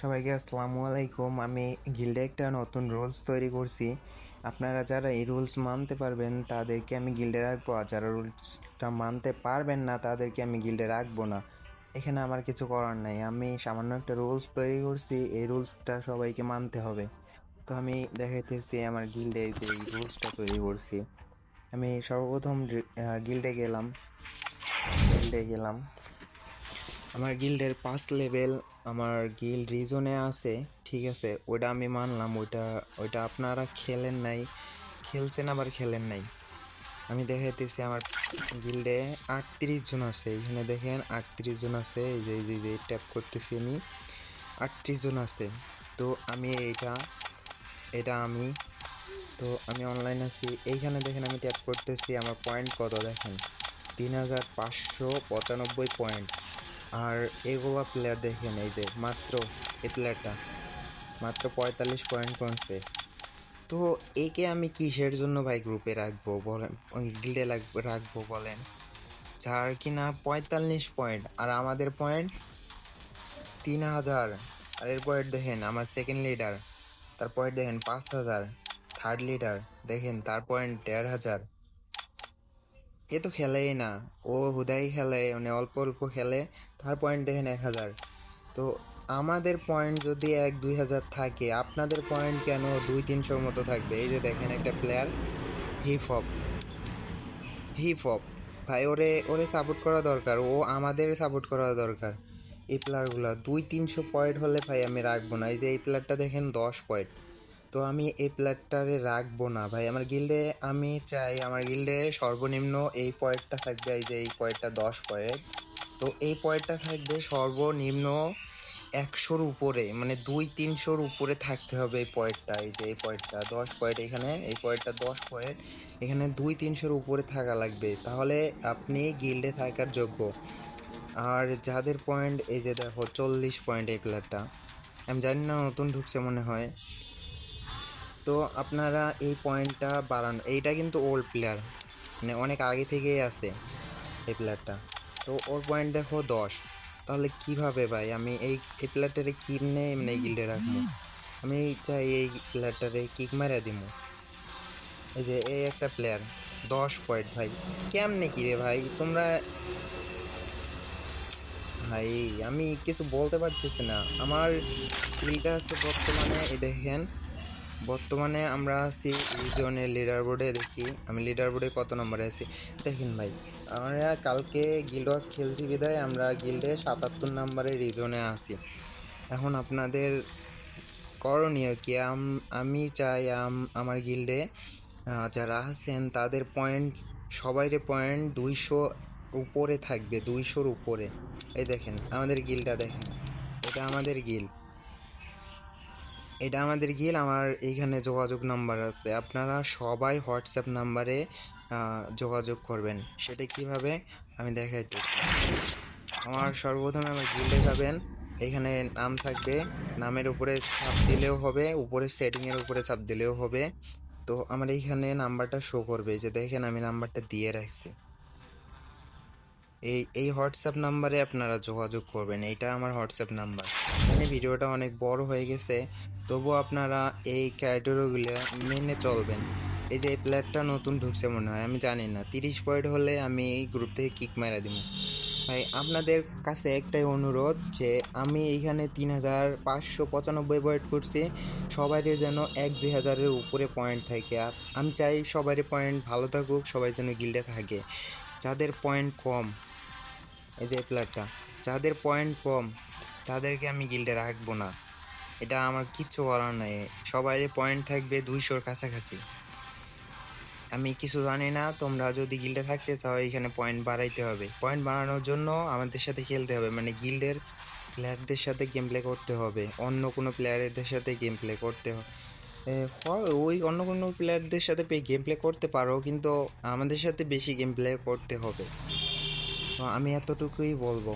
সবাইকে আসসালামু আলাইকুম। আমি গিল্ডে একটা নতুন রুলস তৈরি করছি। আপনারা যারা এই রুলস মানতে পারবেন, তাদেরকে আমি গিল্ডে রাখব। আর যারা রুলসটা মানতে পারবেন না, তাদেরকে আমি গিল্ডে রাখব না। এখানে আমার কিছু করার নাই। আমি সামান্য একটা রুলস তৈরি করছি। এই রুলসটা সবাইকে মানতে হবে। তো আমি দেখাইতেছি আমার গিল্ডে যে রুলসটা তৈরি করছি। আমি সর্বপ্রথম গিল্ডে গেলাম। গিল্ডে গেলাম। আমার গিল্ডের পাঁচ লেভেল আমার গিল্ড রিজনে আছে, ঠিক আছে, ওইটা আমি মানলাম, ওইটা ওইটা আপনারা খেলেন নাই, খেলছেন আবার খেলেন নাই। আমি দেখাইতেছি আমার গিল্ডে আটত্রিশ জন আছে, এখানে দেখেন আটত্রিশ জন আছে, এই যে যে- যে ট্যাপ করতেছি আমি, আটত্রিশ জন আছে। তো আমি এটা এটা আমি, তো আমি অনলাইন আছি, এইখানে দেখেন আমি ট্যাপ করতেছি, আমার পয়েন্ট কত দেখেন? তিন হাজার পাঁচশো পঁচানব্বই পয়েন্ট আর এগুলো প্লেয়ার দেখেন, এই যে মাত্র এই প্লেয়ারটা মাত্র পঁয়তাল্লিশ পয়েন্ট করছে তো একে আমি কিসের জন্য ভাই গ্রুপে রাখব বলেন গিল্ডে রাখব বলেন? যার কিনা পঁয়তাল্লিশ পয়েন্ট আর আমাদের পয়েন্ট তিন হাজার। আর এর পয়েন্ট দেখেন, আমার সেকেন্ড লিডার তার পয়েন্ট দেখেন পাঁচ হাজার। থার্ড লিডার দেখেন তার পয়েন্ট দেড় হাজার। এ তো খেলেই না, ও হুদাই খেলে মানে অল্প অল্প খেলে তার পয়েন্ট দেখেন এক হাজার। তো আমাদের পয়েন্ট যদি এক, দুই হাজার থাকে, আপনাদের পয়েন্ট কেন দুই, তিনশোর মতো থাকবে? এই যে দেখেন একটা player hip hop hip hop ভাই, ওরে ওরে সাপোর্ট করা দরকার। ও আমাদের সাপোর্ট করা দরকার। এই প্লেয়ারগুলো দুই, তিনশো পয়েন্ট হলে ভাই আমি রাখব না। এই যে এই প্লেয়ারটা দেখেন দশ পয়েন্ট তো আমি এই প্লেয়ারটারে রাখব না। ভাই, আমার গিল্ডে আমি চাই, আমার গিল্ডে সর্বনিম্ন এই পয়েন্টটা থাকবে। এই যে এই পয়েন্টটা দশ পয়েন্ট তো এই পয়েন্টটা থাকবে সর্বনিম্ন একশোর উপরে মানে দুই তিনশোর উপরে থাকতে হবে এই পয়েন্টটা, এই যে এই পয়েন্টটা, দশ পয়েন্ট এখানে, এই পয়েন্টটা দশ পয়েন্ট, এখানে দুই তিনশোর উপরে থাকা লাগবে। তাহলে আপনি গিল্ডে থাকার যোগ্য। আর যাদের পয়েন্ট, এই যে দেখো চল্লিশ পয়েন্ট এই প্লেয়ারটা, আমি জানি না নতুন ঢুকছে মনে হয়। তো আপনারা এই পয়েন্টটা বাড়ান, এইটা কিন্তু ওল্ড প্লেয়ার মানে অনেক আগে থেকেই আছে এই প্লেয়ারটা তো ওর পয়েন্ট দেখো দশ। তাহলে কীভাবে ভাই? আমি এই এই প্লেয়ারটারে কিনে এমনি গিল্ডে রাখব। আমি চাই এই প্লেয়ারটারে কিক মারা দিব এই যে এই একটা প্লেয়ার দশ পয়েন্ট ভাই। কেমনে কি রে ভাই? তোমরা ভাই, আমি কিছু বলতে পারতেছি না। আমার স্কিলটা হচ্ছে বর্তমানে দেখেন বর্তমানে আমরা আছি রিজনের লিডার বোর্ডে দেখি। আমি লিডার বোর্ডে কত নম্বরে আছি? দেখেন ভাই, আমরা কালকে গিল্ডস খেলছি বিদায় আমরা গিল্ডে সাতাত্তর নম্বরে রিজনে আছি। এখন আপনাদের করণীয় কি? আম- চাই আম- আমার গিল্ডে যারা আছেন, তাদের পয়েন্ট সবাইরে পয়েন্ট দুইশো উপরে থাকবে, দুইশোর উপরে। এই দেখেন, আমাদের গিলটা দেখেন। এটা আমাদের গিল এটা আমাদের গিল আমার এইখানে যোগাযোগ নাম্বার আছে। আপনারা সবাই হোয়াটসঅ্যাপ নাম্বারে যোগাযোগ করবেন। সেটা কীভাবে? আমি দেখাইতে আমার সর্বপ্রথমে আমার গিল্ডে যাবেন। এখানে নাম থাকবে। নামের উপরে ছাপ দিলেও হবে, উপরে সেটিংয়ের উপরে ছাপ দিলেও হবে। তো আমার এইখানে নাম্বারটা শো করবে। যে দেখেন আমি নাম্বারটা দিয়ে রাখছি। এই এই হোয়াটসঅ্যাপ নাম্বারে আপনারা যোগাযোগ করবেন, এইটা আমার হোয়াটসঅ্যাপ নাম্বার। মানে ভিডিওটা অনেক বড় হয়ে গেছে, তবুও আপনারা এই ক্রাইটেরিয়াগুলো মেনে চলবেন। এই যে এই নতুন ঢুকছে মনে হয়, আমি জানি না, তিরিশ পয়েন্ট হলে আমি এই গ্রুপ থেকে কিক মেরা দিব। ভাই, আপনাদের কাছে একটাই অনুরোধ যে আমি এইখানে তিন হাজার পাঁচশো পঁচানব্বই পয়েন্ট করছি সবারই যেন এক দুই হাজারের উপরে পয়েন্ট থাকে। আর আমি চাই সবারই পয়েন্ট ভালো থাকুক, সবাই যেন গিল্ডে থাকে, যাদের পয়েন্ট কম। এই যে প্লেয়ারটা যাদের পয়েন্ট কম, তাদেরকে আমি গিল্ডে রাখব না। এটা আমার কিচ্ছু বলার নাই। সবাই পয়েন্ট থাকবে দুইশোর কাছাকাছি। আমি কিছু জানি না, তোমরা যদি গিল্ডে থাকতে চাও, এখানে পয়েন্ট বাড়াইতে হবে। পয়েন্ট বাড়ানোর জন্য আমাদের সাথে খেলতে হবে। মানে গিল্ডের প্লেয়ারদের সাথে গেম প্লে করতে হবে। অন্য কোনো প্লেয়ারদের সাথে গেম প্লে করতে হবে ওই অন্য কোনো প্লেয়ারদের সাথে গেম প্লে করতে পারো, কিন্তু আমাদের সাথে বেশি গেম প্লে করতে হবে। তো আমি এতটুকুই বলব।